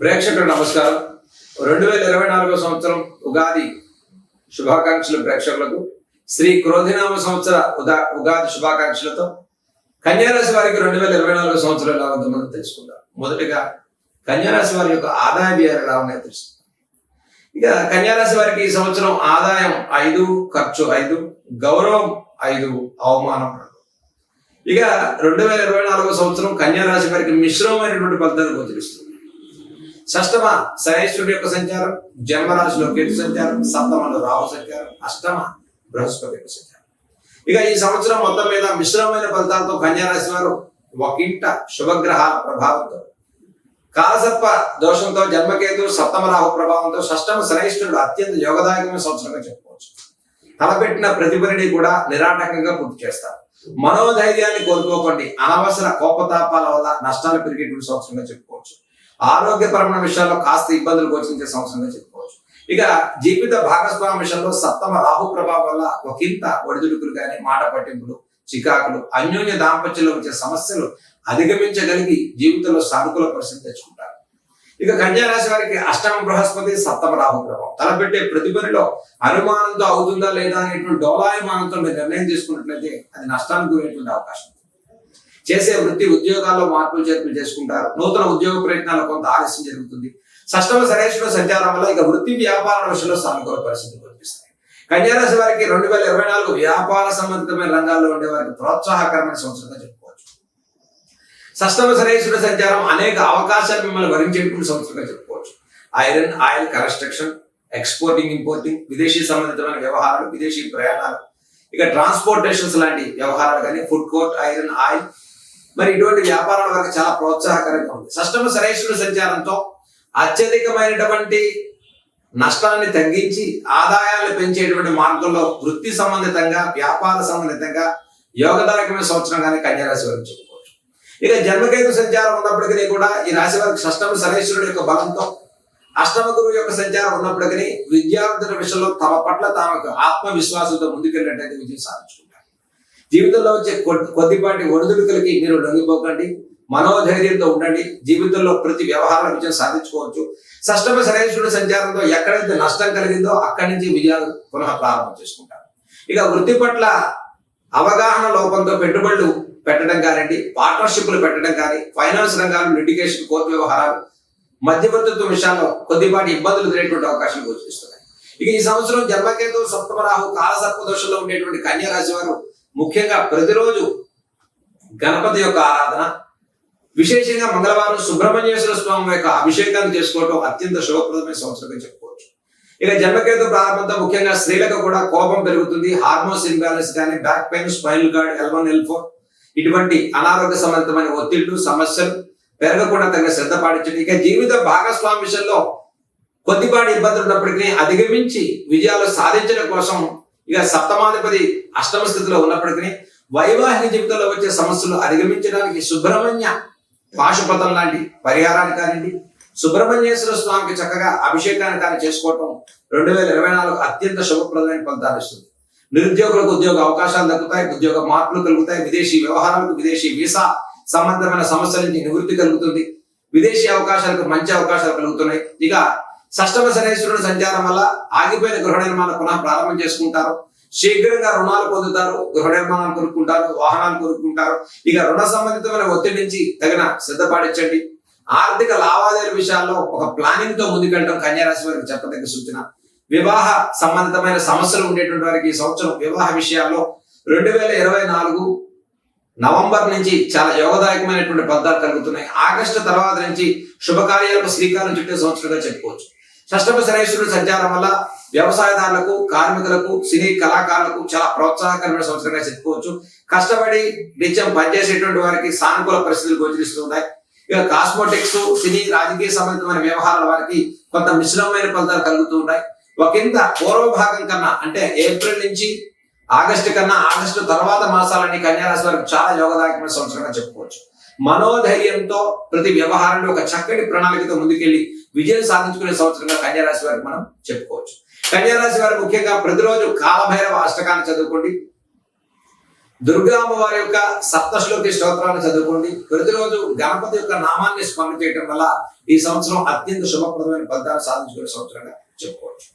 ప్రేక్షకులకు నమస్కారం. రెండు వేల ఇరవై నాలుగో సంవత్సరం ఉగాది శుభాకాంక్షలు ప్రేక్షకులకు శ్రీ క్రోధినామ సంవత్సర ఉదా ఉగాది శుభాకాంక్షలతో కన్యారాశి వారికి రెండు వేల ఇరవై నాలుగో సంవత్సరం ఎలా ఉందో మనం తెలుసుకుందాం. మొదటిగా కన్యారాశి వారి యొక్క ఆదాయ వ్యయాలు ఎలా ఉన్నాయో తెలుసుకుందాం. ఇక కన్యారాశి వారికి ఈ సంవత్సరం ఆదాయం ఐదు ఖర్చు ఐదు గౌరవం ఐదు అవమానం ఇక రెండు వేల ఇరవై నాలుగో సంవత్సరం కన్యారాశి వారికి మిశ్రమమైనటువంటి ఫలితాలు గోచరిస్తుంది షష్టమ శనేశ్వరుడు యొక్క సంచారం జన్మరాశిలో కేతు సంచారం సప్తమలో రాహు సంచారం అష్టమ బృహస్పతి యొక్క సంచారం. ఇక ఈ సంవత్సరం మొత్తం మీద మిశ్రమమైన ఫలితాలతో కన్యారాశి వారు ఒకంట శుభగ్రహాల ప్రభావంతో కాలసర్ప దోషంతో జన్మకేతు సప్తమ రాహు ప్రభావంతో షష్టమ శనేశ్వరుడు అత్యంత యోగదాయకమైన సంవత్సరంగా చెప్పుకోవచ్చు. తలపెట్టిన ప్రతి పనిని కూడా నిరాటకంగా పూర్తి చేస్తారు. మనోధైర్యాన్ని కోల్పోకండి. అనవసర కోపతాపాల వల్ల నష్టాలు పెరిగేటువంటి సంవత్సరంగా చెప్పుకోవచ్చు. ఆరోగ్యపరమైన విషయాల్లో కాస్త ఇబ్బందులు గోచించే సంవత్సరంగా చెప్పుకోవచ్చు. ఇక జీవిత భాగస్వామి విషయంలో సప్తమ రాహు ప్రభావం వల్ల ఒకంత ఒడిదుడుకులు కానీ మాట పట్టింపులు చికాకులు అన్యోన్య దాంపత్యంలో వచ్చే సమస్యలు అధిగమించగలిగి జీవితంలో సానుకూల పరిస్థితి తెచ్చుకుంటారు. ఇక కన్యారాశి వారికి అష్టమ బృహస్పతి సప్తమ రాహు ప్రభావం. తలపెట్టే ప్రతి పనిలో అనుమానంతో అవుతుందా లేదా అనేటువంటి డోలాయమానంతో మీరు నిర్ణయం తీసుకున్నట్లయితే అది నష్టానికి గురేటువంటి అవకాశం. ఉంది. చేసే వృత్తి ఉద్యోగాల్లో మార్పులు చేర్పులు చేసుకుంటారు. నూతన ఉద్యోగ ప్రయత్నాల్లో కొంత ఆలస్యం జరుగుతుంది. సష్టమ శనేశ్వర సంచారం వల్ల ఇక వృత్తి వ్యాపార విషయంలో సానుకూల పరిస్థితులు కనిపిస్తాయి. కన్యారాశి వారికి రెండు వేల ఇరవై నాలుగు వ్యాపార సంబంధితమైన రంగాల్లో ఉండే వారికి ప్రోత్సాహకరమైన సంవత్సరంగా చెప్పుకోవచ్చు. సష్టమ శనేశ్వర సంచారం అనేక అవకాశాలు మిమ్మల్ని వరించేటువంటి సంవత్సరంగా చెప్పుకోవచ్చు. Iron oil construction exporting importing విదేశీ సంబంధితమైన వ్యవహారాలు విదేశీ ప్రయాణాలు ఇక ట్రాన్స్పోర్టేషన్స్ లాంటి వ్యవహారాలు కానీ ఫుడ్ కోర్ట్ ఐరన్ ఆయిల్ మరి ఇటువంటి వ్యాపారాల వరకు చాలా ప్రోత్సాహకరంగా ఉంది. షష్టమ శనేశ్వర సంచారంతో అత్యధికమైనటువంటి నష్టాన్ని తగ్గించి ఆదాయాలు పెంచేటువంటి మార్గంలో వృత్తి సంబంధితంగా వ్యాపార సంబంధితంగా యోగదారకమైన సంవత్సరంగానే కన్యారాశి వారికి చెప్పుకోవచ్చు. ఇక జన్మకేతు సంచారం ఉన్నప్పటికీ కూడా ఈ రాశి వారికి షష్టమ శనేశ్వరుడు యొక్క బలంతో అష్టమ గురువు యొక్క సంచారం ఉన్నప్పటికీ విద్యార్థుల విషయంలో తమ పట్ల తమకు ఆత్మవిశ్వాసంతో ముందుకెళ్ళినట్టయితే విజయం సాధించుకోవచ్చు జీవితంలో వచ్చే కొద్దిపాటి ఒడిదుడుకులకి మీరు లొంగిపోకండి. మనోధైర్యంతో ఉండండి. జీవితంలో ప్రతి వ్యవహారం విజయం సాధించుకోవచ్చు. సష్టమ శనేశ్వరుడు సంచారంతో ఎక్కడైతే నష్టం కలిగిందో అక్కడి నుంచి విజయాలు పునః ప్రారంభం చేసుకుంటారు. ఇక వృత్తి పట్ల అవగాహన లోపంతో పెట్టుబడులు పెట్టడం కానివ్వండి పార్ట్నర్షిప్లు పెట్టడం కానీ ఫైనాన్స్ రంగాలు లిటిగేషన్ కోర్టు వ్యవహారాలు మధ్యవర్తిత్వ విషయాల్లో కొద్దిపాటి ఇబ్బందులు తినేటువంటి అవకాశాలు గోచరిస్తున్నాయి. ఇక ఈ సంవత్సరం జన్మకేతు సప్తమరాహు కాలసర్ప దోషంలో ఉండేటువంటి కన్యా రాశి వారు ముఖ్యంగా ప్రతిరోజు గణపతి యొక్క ఆరాధన విశేషంగా మంగళవారం సుబ్రహ్మణ్యేశ్వర స్వామి యొక్క అభిషేకాన్ని చేసుకోవడం అత్యంత శుభప్రదమైన సంవత్సరంగా చెప్పుకోవచ్చు. ఇక జన్మకేతు ప్రారంభంతో ముఖ్యంగా స్త్రీలకు కూడా కోపం పెరుగుతుంది. హార్మోన్స్ ఇంబ్యాలెన్స్ కానీ back pain spinal cord L one L four ఇటువంటి అనారోగ్య సంబంధమైన ఒత్తిళ్ళు సమస్యలు పెరగకుండా తగిన శ్రద్ధ పాటించండి. ఇక జీవిత భాగస్వామి విషయంలో కొద్దిపాటి ఇబ్బందులు ఉన్నప్పటికీ అధిగమించి విజయాలు సాధించడం కోసం ఇక సప్తమాధిపతి అష్టమ స్థితిలో ఉన్నప్పటికీ వైవాహిక జీవితంలో వచ్చే సమస్యలు అధిగమించడానికి సుబ్రహ్మణ్య పాశుపతం లాంటి పరిహారాన్ని కానివ్వండి సుబ్రహ్మణ్యేశ్వర స్వామికి చక్కగా అభిషేకాన్ని కానీ చేసుకోవటం రెండు వేల ఇరవై నాలుగు అత్యంత శుభప్రదమైన ఫలితాలు ఇస్తుంది. నిరుద్యోగులకు ఉద్యోగ అవకాశాలు దక్కుతాయి ఉద్యోగ మార్పులు కలుగుతాయి విదేశీ వ్యవహారాలకు విదేశీ వీసా సంబంధమైన సమస్యల నుంచి నివృత్తి కలుగుతుంది. విదేశీ అవకాశాలకు మంచి అవకాశాలు కలుగుతున్నాయి. ఇక సష్టమ శనేశ్వరుడు సంచారం వల్ల ఆగిపోయిన గృహ నిర్మాణం పునః ప్రారంభం చేసుకుంటారు. శీఘ్రంగా రుణాలు పొందుతారు. గృహ నిర్మాణాలు కొనుక్కుంటారు. వాహనాలు కొనుక్కుంటారు. ఇక రుణ సంబంధితమైన ఒత్తిడి నుంచి తగిన సిద్ధపాటించండి ఆర్థిక లావాదేవీల విషయాల్లో ఒక ప్లానింగ్తో ముందుకెళ్ళడం కన్యారాశి వారికి చెప్పదగ్గ సూచన. వివాహ సంబంధితమైన సమస్యలు ఉండేటువంటి వారికి ఈ సంవత్సరం వివాహ విషయాల్లో రెండు వేల ఇరవై నాలుగు నవంబర్ నుంచి చాలా యోగదాయకమైనటువంటి ఫలితాలు కలుగుతున్నాయి. ఆగస్టు తర్వాత నుంచి శుభకార్యాలకు శ్రీకారం చుట్టే సంవత్సరంగా చెప్పుకోవచ్చు. షష్టమ శనేశ్వరుడు సంచారం వల్ల వ్యవసాయదారులకు కార్మికులకు సినీ కళాకారులకు చాలా ప్రోత్సాహకరమైన సంవత్సరంగా చెప్పుకోవచ్చు. కష్టపడి నిత్యం పనిచేసేటువంటి వారికి సానుకూల పరిస్థితులు గోచరిస్తున్నాయి ఇక కాస్మోటిక్స్ సినీ రాజకీయ సంబంధితమైన వ్యవహారాల వారికి కొంత మిశ్రమమైన ఫలితాలు కలుగుతూ ఉన్నాయి ఒకంత పూర్వభాగం కన్నా అంటే ఏప్రిల్ నుంచి ఆగస్టు కన్నా ఆగస్టు తర్వాత మాసాలని కన్యారాశి వారికి చాలా యోగదాయకమైన సంవత్సరంగా చెప్పుకోవచ్చు. మనోధైర్యంతో ప్రతి వ్యవహారంలో ఒక చక్కటి ప్రణాళికతో ముందుకెళ్ళి విజయం సాధించుకునే సంవత్సరంగా కన్యారాశి వారికి మనం చెప్పుకోవచ్చు. కన్యారాశి వారు ముఖ్యంగా ప్రతిరోజు కాలభైరవ అష్టకాన్ని చదువుకోండి. దుర్గా అమ్మవారి యొక్క సప్తశ్లోకి స్తోత్రాన్ని చదువుకోండి. ప్రతిరోజు గణపతి యొక్క నామాన్ని స్మరణ చేయడం వల్ల ఈ సంవత్సరం అత్యంత శుభప్రదమైన ఫలితాలు సాధించుకునే సంవత్సరంగా చెప్పుకోవచ్చు.